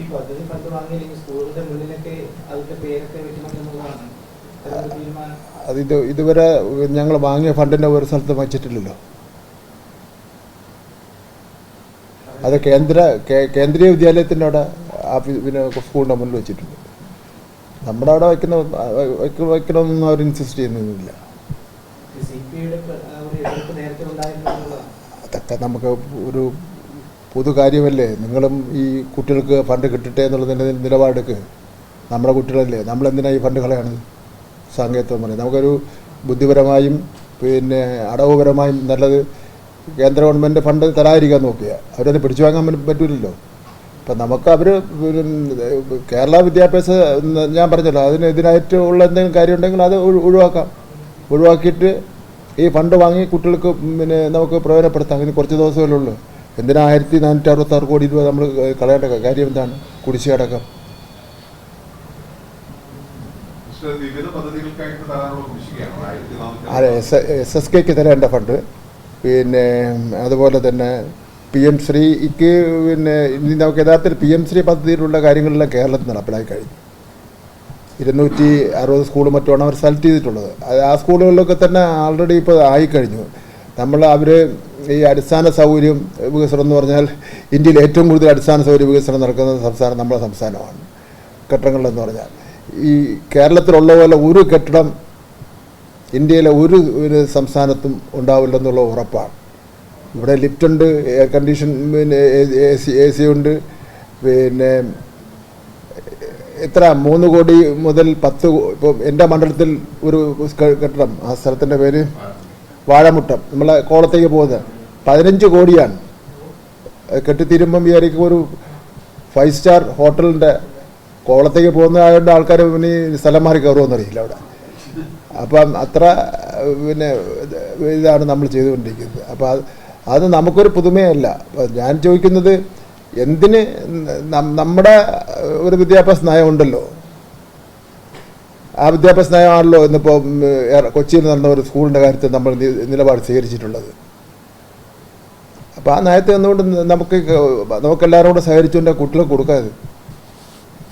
ഈ പദ്ധതി ഫണ്ട് വാങ്ങിയില്ലെങ്കിൽ സ്കൂളിന്റെ മുന്നിലൊക്കെ അതിന്റെ പേരൊക്കെ വെക്കണമെന്നുള്ളതാണ് അത് ഇത് ഇതുവരെ ഞങ്ങൾ വാങ്ങിയ ഫണ്ടിന്റെ ഒരു സ്ഥലത്ത് വച്ചിട്ടില്ലല്ലോ. അത് കേന്ദ്ര കേന്ദ്രീയ വിദ്യാലയത്തിന്റെ അവിടെ പിന്നെ സ്കൂളിന്റെ മുന്നിൽ വെച്ചിട്ടുണ്ട്. നമ്മുടെ അവിടെ വയ്ക്കുന്ന വയ്ക്ക- വയ്ക്കണമെന്നൊന്നും അവർ ഇൻസിസ്റ്റ് ചെയ്യുന്നില്ല. അതൊക്കെ നമുക്ക് ഒരു പൊതു കാര്യമല്ലേ നിങ്ങളും ഈ കുട്ടികൾക്ക് ഫണ്ട് കിട്ടട്ടെ എന്നുള്ളതിന്റെ നിലപാടെടുക്ക്. നമ്മുടെ കുട്ടികളല്ലേ. നമ്മളെന്തിനാണ് ഈ ഫണ്ട് കളയാണ്? സാങ്കേതികം പറയും നമുക്കൊരു ബുദ്ധിപരമായും പിന്നെ അടവുപരമായും നല്ലത് കേന്ദ്ര ഗവൺമെന്റ് ഫണ്ട് തരാതിരിക്കാൻ നോക്കുക അവരത് പിടിച്ചു വാങ്ങാൻ പറ്റ- പറ്റൂലല്ലോ. അപ്പം നമുക്ക് അവർ കേരള വിദ്യാഭ്യാസ ഞാൻ പറഞ്ഞല്ലോ അതിനെതിരായിട്ട് ഉള്ള എന്തെങ്കിലും കാര്യം ഉണ്ടെങ്കിൽ അത് ഒഴി- ഒഴിവാക്കാം. ഒഴിവാക്കിയിട്ട് ഈ ഫണ്ട് വാങ്ങി കുട്ടികൾക്ക് പിന്നെ നമുക്ക് പ്രയോജനപ്പെടുത്താം. ഇനി കുറച്ച് ദിവസമല്ലേ ഉള്ളൂ. എന്തിനാ ആയിരത്തി നാനൂറ്റി അറുപത്താറ് കോടി രൂപ നമ്മൾ കളയേണ്ട കാര്യം എന്താണ്? കുടിശ്ശിക അടക്കം പക്ഷേ വിവിധ പദ്ധതികൾക്കായിട്ട് തരാനുള്ള കുടിശ്ശികയാണ് ആയിരത്തി നാനൂറ്റി അതെ എസ് എസ് എസ് കെക്ക് തരേണ്ട ഫണ്ട്. പിന്നെ അതുപോലെ തന്നെ പി എം ശ്രീക്ക് പിന്നെ ഇനി നമുക്ക് യഥാർത്ഥത്തിൽ പി എം ശ്രീ പദ്ധതിയിലുള്ള കാര്യങ്ങളെല്ലാം കേരളത്തിൽ നടപ്പിലാക്കി കഴിഞ്ഞു. ഇരുന്നൂറ്റി അറുപത് സ്കൂൾ മറ്റുമാണ് അവർ സെലക്ട് ചെയ്തിട്ടുള്ളത്. അത് ആ സ്കൂളുകളിലൊക്കെ തന്നെ ആൾറെഡി ഇപ്പോൾ ആയിക്കഴിഞ്ഞു. നമ്മൾ അവർ ഈ അടിസ്ഥാന സൗകര്യം വികസനം എന്ന് പറഞ്ഞാൽ ഇന്ത്യയിൽ ഏറ്റവും കൂടുതൽ അടിസ്ഥാന സൗകര്യ വികസനം നടക്കുന്ന സംസ്ഥാനം നമ്മുടെ സംസ്ഥാനമാണ്. കെട്ടിടങ്ങളെന്ന് പറഞ്ഞാൽ. ഈ കേരളത്തിലുള്ള പോലെ ഒരു കെട്ടിടം ഇന്ത്യയിലെ ഒരു ഒരു സംസ്ഥാനത്തും ഉണ്ടാവില്ലെന്നുള്ള ഉറപ്പാണ്. ഇവിടെ ലിഫ്റ്റ് ഉണ്ട് എയർ കണ്ടീഷൻ പിന്നെ എ സി എ സി ഉണ്ട്. പിന്നെ എത്ര? മൂന്ന് കോടി മുതൽ പത്ത് ഇപ്പം എന്റെ മണ്ഡലത്തിൽ ഒരു കെട്ടിടം ആ സ്ഥലത്തിന്റെ പേര് വാഴമുട്ടം. നമ്മളെ കോളത്തേക്ക് പോകുന്നത്. പതിനഞ്ച് കോടിയാണ്. കെട്ടിത്തീരുമ്പം വിചാരിക്കും ഒരു ഫൈവ് സ്റ്റാർ ഹോട്ടലിന്റെ കോളത്തേക്ക് പോകുന്നതായതുകൊണ്ട് ആൾക്കാർ പിന്നെ സ്ഥലം മാറി കയറുമെന്നറിയില്ല അവിടെ. അപ്പം അത്ര പിന്നെ ഇതാണ് നമ്മൾ ചെയ്തുകൊണ്ടിരിക്കുന്നത്. അപ്പോൾ അത് അത് നമുക്കൊരു പുതുമയല്ല. ഞാൻ ചോദിക്കുന്നത് എന്തിന് നമ്മുടെ ഒരു വിദ്യാഭ്യാസ നയം ഉണ്ടല്ലോ. ആ വിദ്യാഭ്യാസ നയമാണല്ലോ ഇന്നിപ്പോൾ കൊച്ചിയിൽ നടന്ന ഒരു സ്കൂളിന്റെ കാര്യത്തിൽ നമ്മൾ നിലപാട് സ്വീകരിച്ചിട്ടുള്ളത്. അപ്പോൾ ആ നയത്തെ ഒന്നുകൊണ്ട് നമുക്ക് നമുക്കെല്ലാവരും കൂടെ സഹകരിച്ചുകൊണ്ട് കുട്ടികൾക്ക് കൊടുക്കാതെ.